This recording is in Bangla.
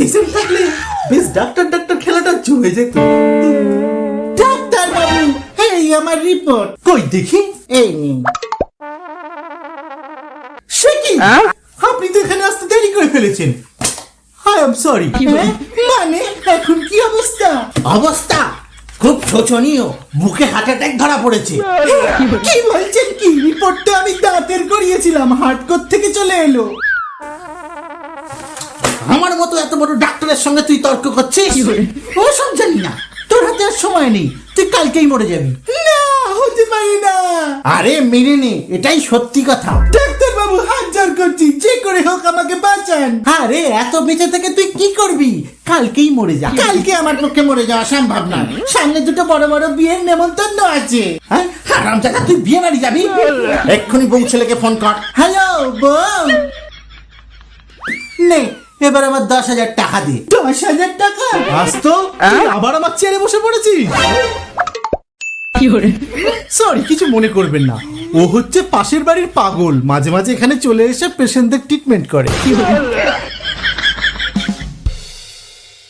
পেশেন্ট থাকলে বেশ ডাক্তার ডাক্তার খেলাটা জমে যেত ডাক্তার বাবু এই আমার রিপোর্ট কই দেখি? এই নিন সে কি? আপনি তো এখানে আসতে দেরি করে ফেলেছেন। I am sorry. হ্যাঁ? মানে এখন কি অবস্থা? অবস্থা খুব শোচনীয়। বুকে হার্ট অ্যাটাক ধরা পড়েছে। কি বলছেন কি? রিপোর্টটা আমি দাঁতের করিয়েছিলাম। হার্টকোর থেকে চলে এলো? আমার মতো এত বড় ডাক্তারের সঙ্গে তুই তর্ক করছিস? ও সব জানি না। তোর হাতে আর সময় নেই। তুই কালকেই মরে যাবি। না হতে পারে না। আরে মেনে নে এটাই সত্যি কথা। ডাক্তার বাবু হাত জোর করছি। যে করে হোক আমাকে বাঁচান। আরে এত বেঁচে থেকে তুই কি করবি? কালকেই মরে যা। কালকে আমার পক্ষে মরে যাওয়া সম্ভব নয়। সামনে দুটো বড় বড় বিয়ের নেমন্তন্ন আছে। হ্যাঁ? হারাম জায়গা তুই বিয়ে বাড়ি যাবি? এক্ষুনি বউ ছেলেকে ফোন কর। হ্যালো বউ। নে এবার আমার দশ হাজার টাকা দে। দশ হাজার টাকা? তো তুই আবার আমার চেয়ারে বসে পড়েছিস? সরি কিছু মনে করবেন না। ও হচ্ছে পাশের বাড়ির পাগল। মাঝে মাঝে এখানে চলে এসে পেশেন্টদের ট্রিটমেন্ট করে?